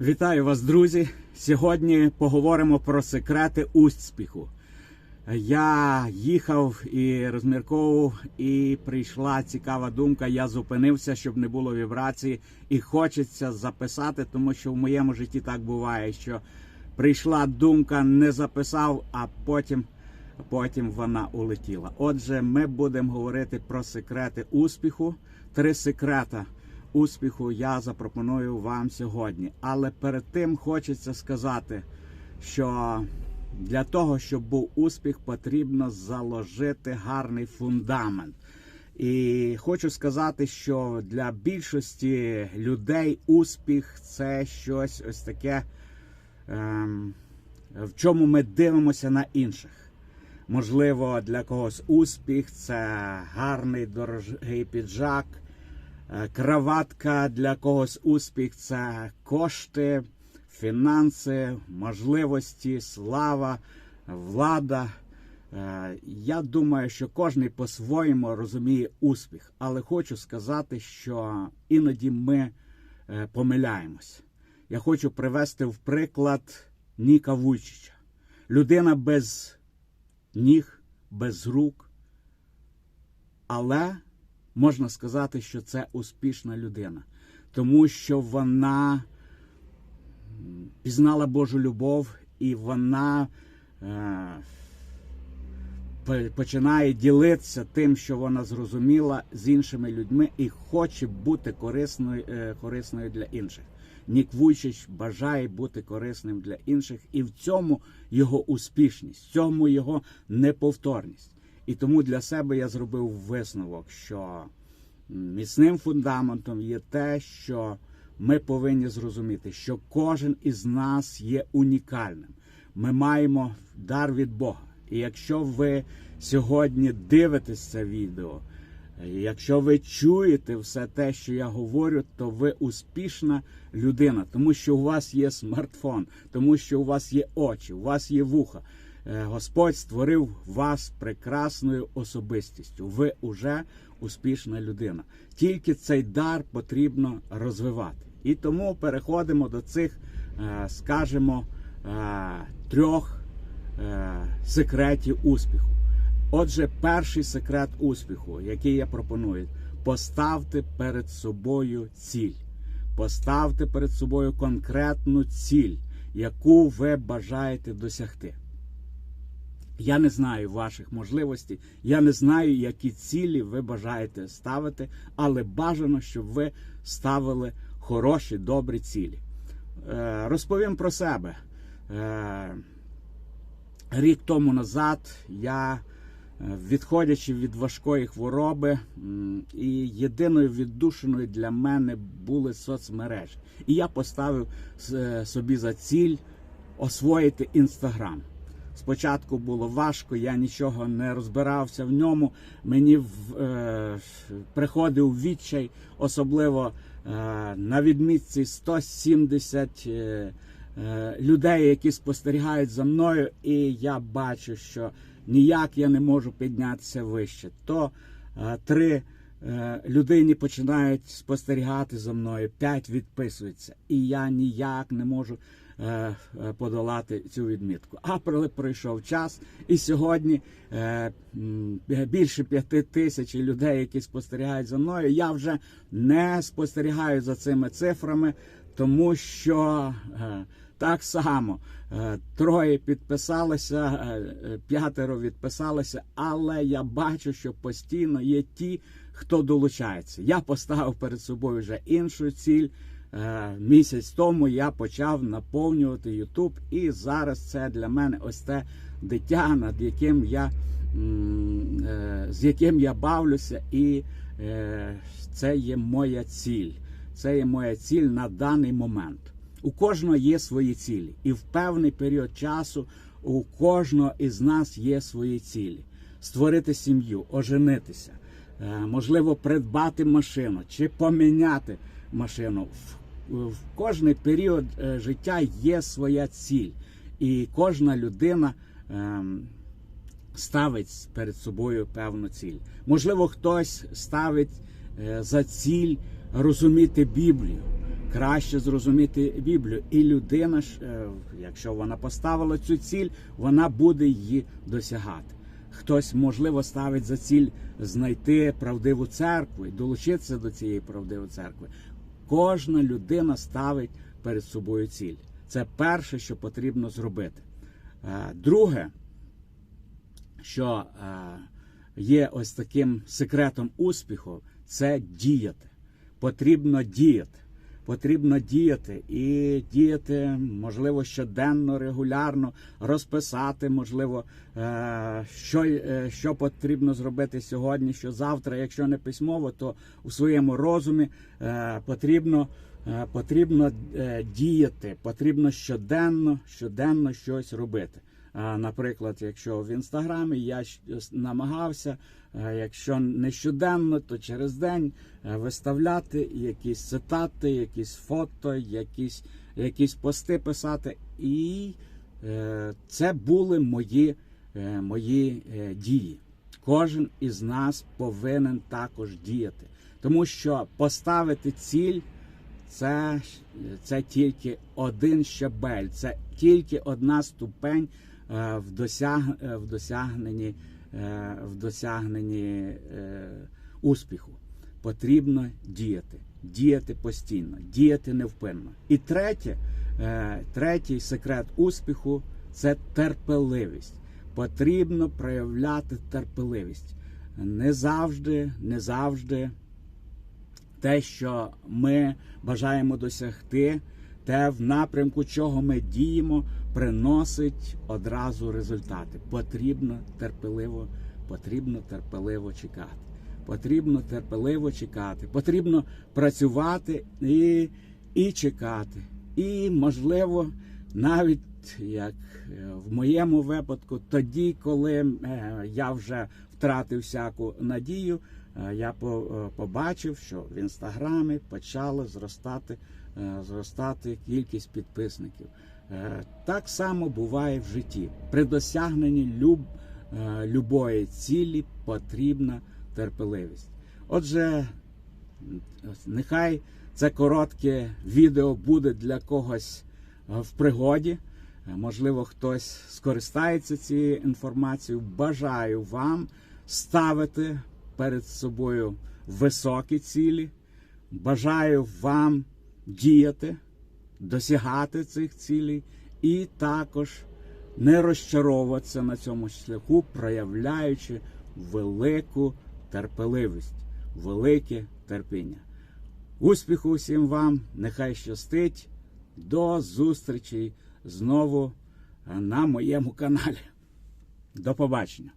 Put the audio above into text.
Вітаю вас, друзі! Сьогодні поговоримо про секрети успіху. Я їхав і розмірковував, і прийшла цікава думка. Я зупинився, щоб не було вібрації, і хочеться записати, тому що в моєму житті так буває, що прийшла думка, не записав, а потім, потім вона улетіла. Отже, ми будемо говорити про секрети успіху. Три секрета успіху я запропоную вам сьогодні. Але перед тим хочеться сказати, що для того, щоб був успіх, потрібно заложити гарний фундамент. І хочу сказати, що для більшості людей успіх це щось ось таке, ем, в чому ми дивимося на інших. Можливо, для когось успіх це гарний дорогий піджак, краватка, для когось успіх це кошти, фінанси, можливості, слава, влада. Е, Я думаю, що кожен по-своєму розуміє успіх, але хочу сказати, що іноді ми е, помиляємось. Я хочу привести в приклад Ніка Вуйчича. Людина без ніг, без рук. Але можна сказати, що це успішна людина, тому що вона пізнала Божу любов і вона е, починає ділитися тим, що вона зрозуміла з іншими людьми і хоче бути корисною, е, корисною для інших. Нік Вуйчич бажає бути корисним для інших, і в цьому його успішність, в цьому його неповторність. І тому для себе я зробив висновок, що міцним фундаментом є те, що ми повинні зрозуміти, що кожен із нас є унікальним. Ми маємо дар від Бога. І якщо ви сьогодні дивитесь це відео, Якщо ви чуєте все те, що я говорю, то ви успішна людина, тому що у вас є смартфон, тому що у вас є очі, у вас є вуха. Е, Господь створив вас прекрасною особистістю. Ви уже успішна людина. Тільки цей дар потрібно розвивати. І тому переходимо до цих, е, скажімо, е, трьох секретів успіху. Отже, перший секрет успіху, який я пропоную, поставте перед собою ціль. Поставте перед собою конкретну ціль, яку ви бажаєте досягти. Я не знаю ваших можливостей, я не знаю, які цілі ви бажаєте ставити, але бажано, щоб ви ставили хороші, добрі цілі. Е, розповім про себе. Е, рік тому назад я. Е, Відходячи від важкої хвороби, і єдиною віддушиною для мене були соцмережі. І я поставив собі за ціль освоїти інстаграм. Спочатку було важко, я нічого не розбирався в ньому. Мені е, приходив відчай, особливо е, на відмітці 170 е, е, людей, які спостерігають за мною, і я бачу, що ніяк я не можу піднятися вище. То е, три е, людини починають спостерігати за мною, п'ять відписуються, і я ніяк не можу подолати цю відмітку. А пройшов час, і сьогодні е, більше п'яти тисяч людей, які спостерігають за мною, я вже не спостерігаю за цими цифрами, тому що. е, так само е, троє підписалися, е, е, п'ятеро відписалися, але я бачу, що постійно є ті, хто долучається. Я поставив перед собою вже іншу ціль. Е, Місяць тому я почав наповнювати Ютуб, і зараз це для мене ось те дитя, над яким я е, з яким я бавлюся, і е, це є моя ціль. Це є моя ціль на даний момент. У кожного є свої цілі, і в певний період часу у кожного із нас є свої цілі: створити сім'ю, оженитися, можливо, придбати машину чи поміняти машину. В, кожний період е, життя є своя ціль, і кожна людина. ем, ставить перед собою певну ціль. Можливо, хтось ставить е, за ціль розуміти Біблію, краще зрозуміти Біблію. І людина, ж, е, якщо вона поставила цю ціль, вона буде її досягати. Хтось, можливо, ставить за ціль знайти правдиву церкву і долучитися до цієї правдивої церкви. Кожна людина ставить перед собою ціль. Це перше, що потрібно зробити. Е, Друге, що е, є ось таким секретом успіху, це діяти. Потрібно діяти. Потрібно діяти і діяти, можливо, щоденно, регулярно, розписати, можливо, е, що, е, що потрібно зробити сьогодні, що завтра, якщо не письмово, то у своєму розумі е, потрібно, потрібно діяти, потрібно щоденно, щоденно щось робити. А, Наприклад, якщо в інстаграмі я намагався, е, якщо не щоденно, то через день е, виставляти якісь цитати, якісь фото, якісь, якісь пости писати. І е, це були мої, е, мої е, дії. Кожен із нас повинен також діяти, тому що поставити ціль це, це тільки один щабель, це тільки одна ступень е, в, досяг, е, в досягненні, е, в досягненні е, успіху. Потрібно діяти, діяти постійно, діяти невпинно. І третє, е, третій секрет успіху це терпеливість. Потрібно проявляти терпеливість. Не завжди, не завжди те, що ми бажаємо досягти, те в напрямку, чого ми діємо, приносить одразу результати. Потрібно терпеливо, потрібно терпеливо чекати. Потрібно терпеливо чекати. Потрібно працювати і, і чекати. І, можливо, навіть як е, в моєму випадку, тоді, коли е, я вже втратив всяку надію, е, я побачив, що в інстаграмі почала зростати, зростати кількість підписників. Е, Так само буває в житті. При досягненні люб, е, любої цілі потрібна терпеливість. Отже, нехай це коротке відео буде для когось е, в пригоді. Е, Можливо, хтось скористається цією інформацією. Бажаю вам ставити перед собою високі цілі. Бажаю вам діяти, досягати цих цілей і також не розчаровуватися на цьому шляху, проявляючи велику терпеливість, велике терпіння. Успіху всім вам, нехай щастить. До зустрічі знову на моєму каналі. До побачення.